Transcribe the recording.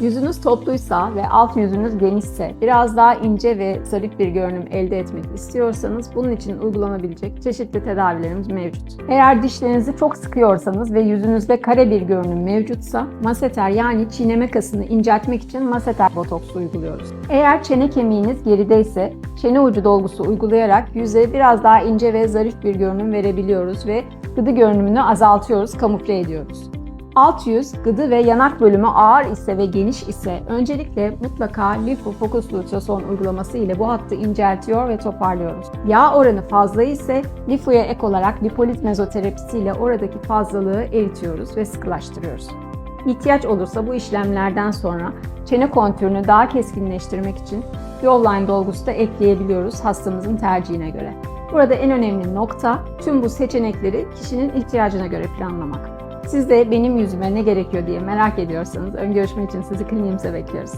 Yüzünüz topluysa ve alt yüzünüz genişse, biraz daha ince ve zarif bir görünüm elde etmek istiyorsanız bunun için uygulanabilecek çeşitli tedavilerimiz mevcut. Eğer dişlerinizi çok sıkıyorsanız ve yüzünüzde kare bir görünüm mevcutsa, maseter yani çiğneme kasını inceltmek için maseter botoks uyguluyoruz. Eğer çene kemiğiniz gerideyse, çene ucu dolgusu uygulayarak yüze biraz daha ince ve zarif bir görünüm verebiliyoruz ve gıdı görünümünü azaltıyoruz, kamufle ediyoruz. Alt yüz, gıdı ve yanak bölümü ağır ise ve geniş ise öncelikle mutlaka lipofokus ultrason uygulaması ile bu hattı inceltiyor ve toparlıyoruz. Yağ oranı fazla ise lifoya ek olarak lipolit mezoterapisi ile oradaki fazlalığı eritiyoruz ve sıkılaştırıyoruz. İhtiyaç olursa bu işlemlerden sonra çene kontürünü daha keskinleştirmek için Jawline dolgusu da ekleyebiliyoruz hastamızın tercihine göre. Burada en önemli nokta tüm bu seçenekleri kişinin ihtiyacına göre planlamak. Siz de benim yüzüme ne gerekiyor diye merak ediyorsanız ön görüşme için sizi kliniğimize bekliyoruz.